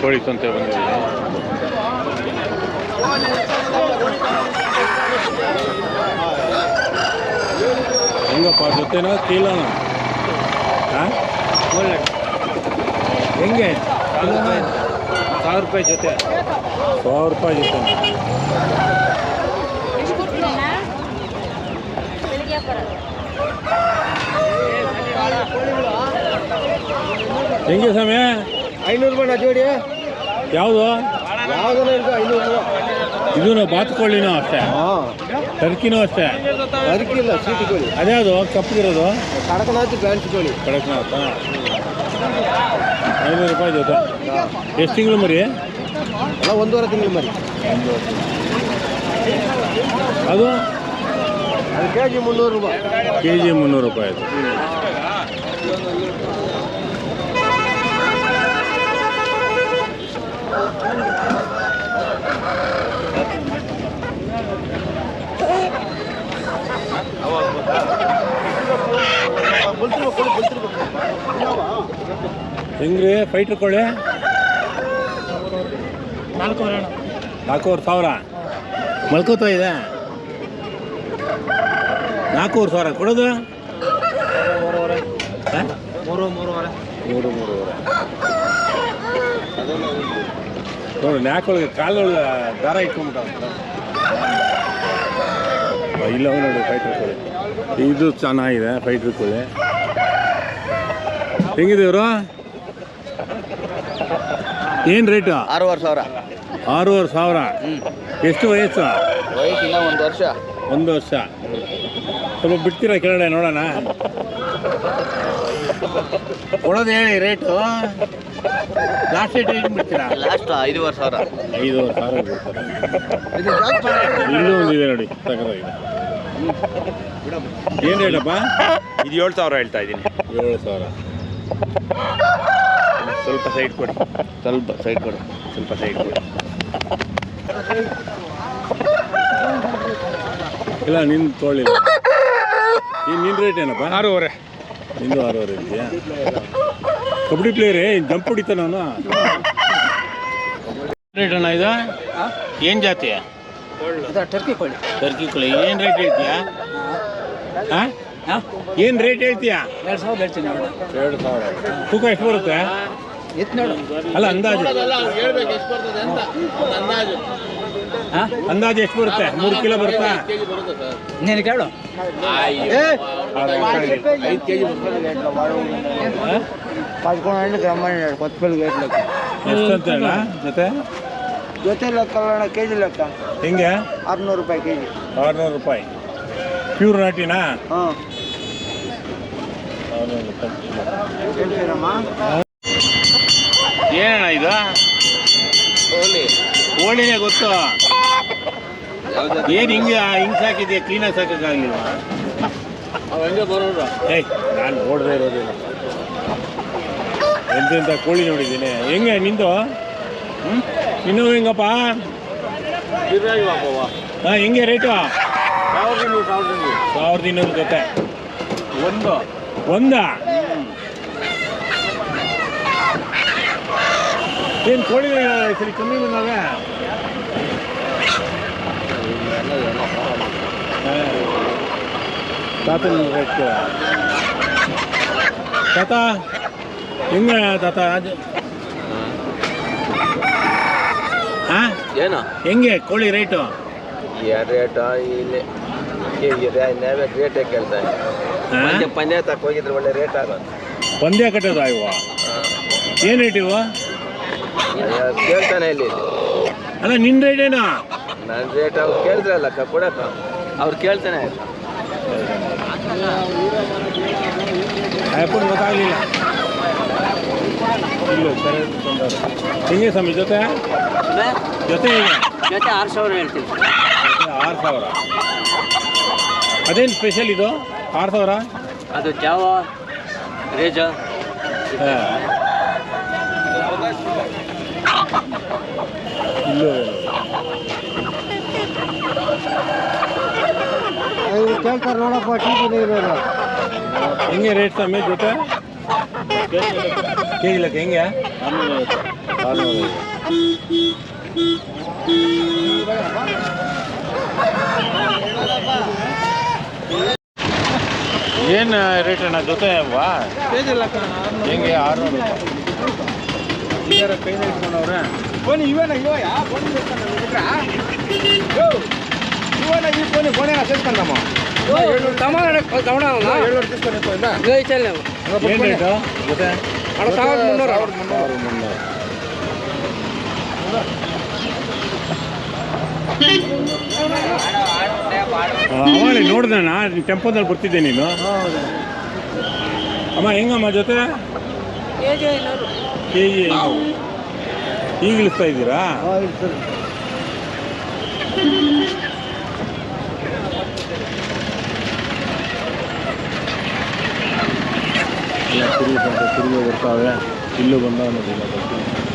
ಕೋಳಿ ಸಂತೆ ಬಂದಿದೆ ಹೆಂಗಪ್ಪ ಜೊತೆನೋ ಕೀಲೋನ ಹಾಂ ಒಳ್ಳೆ ಹೆಂಗೆ ಸಾವಿರ ರೂಪಾಯಿ ಜೊತೆ ಸಾವಿರ ರೂಪಾಯಿ ಜೊತೆ ಹೆಂಗೆ ಸಮಯ ಐನೂರು ರೂಪಾಯಿ ಜೋಡಿ. ಯಾವುದು? ಯಾವ್ದಾರ ಇರ್ಕೊ ಐನೂರು ರೂಪಾಯಿ. ಇದೂ ಬಾತುಕೋಳಿನೂ ಅಷ್ಟೇ. ಹಾಂ. ಟರ್ಕಿನೂ ಅಷ್ಟೇ. ಅದಕ್ಕಿಲ್ಲ ಸೀಟಿ ಕೋಳಿ ಅದ್ಯಾವುದು ಕಪ್ಪಗಿರೋದು. ಕಡಕನಾಥ್ ಬ್ಯಾಂಕ್ ಕೋಳಿ ಕಡಕ್ನಾಥ ಐನೂರು ರೂಪಾಯಿ ಜೊತೆ ಎಷ್ಟು ತಿಂಗಳು ಮರಿ? ಅಲ್ಲ ಒಂದೂವರೆ ತಿಂಗಳು ಮರಿ. ಅದು? ಅದು ಕೆ ಜಿ ಮುನ್ನೂರು ರೂಪಾಯಿ. ಕೆ ಜಿ ಮುನ್ನೂರು ರೂಪಾಯಿ ಅದು ಹೆಂಗ್ರಿ ಫೈಟ್ರ್ ಕೋಳಿ ನಾಲ್ಕೂವರೆ ನಾಲ್ಕೂವರೆ ಸಾವಿರ ಮಲ್ಕೋತಾ ಇದೆ ನಾಲ್ಕೂವರೆ ಸಾವಿರ ಕೊಡೋದು ಹಾ? ಮೂರು ಮೂರುವರೆ ಮೂರು ಮೂರುವರೆ ನೋಡಿ ನ್ಯಾಕೊಳಗೆ ಕಾಲೊಳಗೆ ದಾರ ಇಟ್ಕೊಂಡ್ಬಿಟ್ಟ ಇಲ್ಲ ನೋಡಿ ಫೈಟ್ರ್ ಕೋಳಿ ಇದು ಚೆನ್ನಾಗಿದೆ ಫೈಟ್ರ್ ಕೋಳಿ ಹೆಂಗಿದೆ ಇವರು? ಏನು ರೇಟು ಆರೂವರೆ ಸಾವಿರ. ಆರೂವರೆ ಸಾವಿರ. ಎಷ್ಟು ವಯಸ್ಸು? ವಯಸ್ಸಿನ ಒಂದು ವರ್ಷ. ಒಂದು ವರ್ಷ. ಸ್ವಲ್ಪ ಬಿಡ್ತೀರಾ ಕೆಳಗಡೆ ನೋಡೋಣ? ಕೊಡೋದು ಹೇಳಿ ರೇಟು ಲಾಸ್ಟ್ ರೇಟ್ ಏನು ಬಿಡ್ತೀರಾ? ಲಾಸ್ಟ್ ಐದೂವರೆ ಸಾವಿರ. ಐದೂವರೆ ಸಾವಿರ ಒಂದಿದೆ ನೋಡಿ ಸಕ್ಕತ್ತಾಗಿದೆ ಏನು ಹೇಳಪ್ಪ? ಇದು ಏಳು ಸಾವಿರ ಹೇಳ್ತಾ ಇದ್ದೀನಿ. ಏಳು ಸಾವಿರ. ಸ್ವಲ್ಪ ಸೈಡ್ ಕೊಡಿ. ಸ್ವಲ್ಪ ಸೈಡ್ ಕೊಡಿ. ಸ್ವಲ್ಪ ಸೈಡ್ ಕೊಡಿ. ಇಲ್ಲ ನಿನ್ನ ತೋಳಿಲ್ಲ ನಿಮ್ಮ ನಿನ್ನ ರೇಟ್ ಏನಪ್ಪ? ಆರೂವರೆ. ನಿಂದು ಆರೂವರೆ ಇದೆಯಾ ಕಬಡ್ಡಿ ಪ್ಲೇಯರೇ ಜಂಪ್ ಹೊಡಿತ ನಾನು ರೇಟ್ ಅಣ್ಣ ಇದು? ಏನು ಜಾತಿಯ ಟರ್ಕಿ ಕೋಳಿ. ಟರ್ಕಿ ಕೋಳಿ. ಏನು ರೇಟ್ ಹೇಳ್ತೀಯಾ? ಹಾಂ ಏನು ರೇಟ್ ಹೇಳ್ತೀಯಾ? ಎರಡು ಸಾವಿರ ಹೇಳ್ತೀನಿ ಎರಡು ಸಾವಿರ. ತೂಕ ಎಷ್ಟು ಬರುತ್ತೆ? ಅಲ್ಲ ಅಂದಾಜು. ಅಂದಾಜು. ಎಷ್ಟು ಬರುತ್ತೆ? ಮೂರು ಕಿಲೋ ಬರುತ್ತಾ? ನೀನು ಕೇಳು. ಐದು ಕೆ ಜಿ పదకొండు గ్రామాలు కొత్తపల్లి గేట్ లెక్క ಎಷ್ಟು ಅಂತ ಹೇಳ ಜೊತೆ జొతే లెక్క కేజీ లెక్క ಹೆಂಗೆ ఆరునూరు రూపాయి కేజీ ಆರುನೂರು ರೂಪಾಯಿ ಪ್ಯೂರ್ ನಾಟಿನಾ ఆ, ಆರುನೂರು ರೂಪಾಯಿ ఏం పేరమ్మా ಏನಣ್ಣ ಇದು ಕೋಳಿನೇ ಗೊತ್ತು ಏನು ಹಿಂಗೆ ಹಿಂಗೆ ಸಾಕಿದ್ಯಾ ಕ್ಲೀನಾಗಿ ಸಾಕೋಕ್ಕಾಗಲಿಲ್ವಾ ಹಂಗೆ ಬರೋದು ಏಯ್ ನಾನು ನೋಡದೇ ಇರೋದಿಲ್ಲ ಎಂತೆಂಥ ಕೋಳಿ ನೋಡಿದ್ದೀನಿ ಹೆಂಗೆ ನಿಂದು ಹ್ಞೂ ನಿನ್ನ ಹೆಂಗಪ್ಪ ಹಾಂ ಹೆಂಗೆ ರೇಟು ಸಾವಿರದ ಇನ್ನೂರು ಜೊತೆ ಒಂದು ಒಂದ ಏನು ಕೋಳಿ ಸರಿ ಕಮ್ಮಿ ಬಂದಾವೆ ತಾತನ ರೇಟ್ ಕೇಳ ತಾತ ಹೆಂಗ ತಾತ? ಹಾಂ ಏನು? ಹೆಂಗೆ ಕೋಳಿ ರೇಟು ರೇಟ್ ಇಲ್ಲಿ. ರೇಟೇ ಕೇಳ್ತಾರೆ ಹಾಂ ಪಂದ್ಯ ತಕ್ಕ ಹೋಗಿದ್ರೆ ಒಳ್ಳೆ ರೇಟ್ ಆಗೋದು. ಪಂದ್ಯ ಕಟ್ಟೋದು ಇವ? ಏನು ರೇಟ್ ಇವು? ಕೇಳ್ತಾನೆ ಇಲ್ಲಿ. ಅಲ್ಲ ನಿನ್ನ ರೇಟ್ ಏನು? ನನ್ನ ರೇಟ್ ಅವ್ರು ಕೇಳಿದ್ರಲ್ಲ ಕೊಡಕ್ಕ ಅವ್ರು ಕೇಳ್ತಾನೆ. ಅಯ್ಯಪ್ಪನ ಗೊತ್ತಾಗಲಿಲ್ಲ ಇಲ್ಲ ಸರಿ ತೊಂದರೆ ಹೆಂಗೆ ಸ್ವಾಮಿ ಜೊತೆ ಜೊತೆ ಹೇಗೆ ಜೊತೆ ಆರು ಸಾವಿರ ಹೇಳ್ತೀನಿ ಜೊತೆ ಆರು ಸಾವಿರ ಅದೇನು ಸ್ಪೆಷಲ್ ಇದು ಆರು ಸಾವಿರ ಅದು ಜಾವ ರೇಜ ಹಾಂ ಇಲ್ಲೂ ಕೇಳ್ತಾರೆ ನೋಡಪ್ಪ ಟಿ ವಿ ಇರೋದು ಹೆಂಗೆ ರೇಟ್ ಸ್ವಾಮಿ ಜೊತೆ ಕೆ ಜಿ ಲೆಕ್ಕ ಹೆಂಗೆ ಏನು ರೇಟ್ ಅಣ್ಣ ಜೊತೆ ಅಲ್ವಾ ಹೆಂಗೆ ಆರುನೂರು ಕೈ ಇಟ್ಕೊಂಡವ್ರೆ ಫೋನ್ ಇವನ ಇವ ಯಾ ಫೋನ್ ಇವನ ಈ ಫೋನ್ ಫೋನ್ ಸೇರ್ಕೊಂಡಮ್ಮ ಏಳ್ನೂರು తీసుకొని ಏನು ರೇಟು ಜೊತೆ ಸಾವಿರದ ಮುನ್ನೂರು ಸಾವಿರದ ಮುನ್ನೂರು ಅವಳಿ ನೋಡ್ದಣ್ಣ ಟೆಂಪೋದಲ್ಲಿ ಬರ್ತಿದ್ದೆ ನೀನು ಅಮ್ಮ ಹೆಂಗಮ್ಮ ಜೊತೆ ಕೆ ಜಿ ಈಗ ಇಳಿಸ್ತಾ ಇದ್ದೀರಾ சிறிய பண்ணுற சிறிய ஒர்க்காக இல்லை பண்ணால் எனக்கு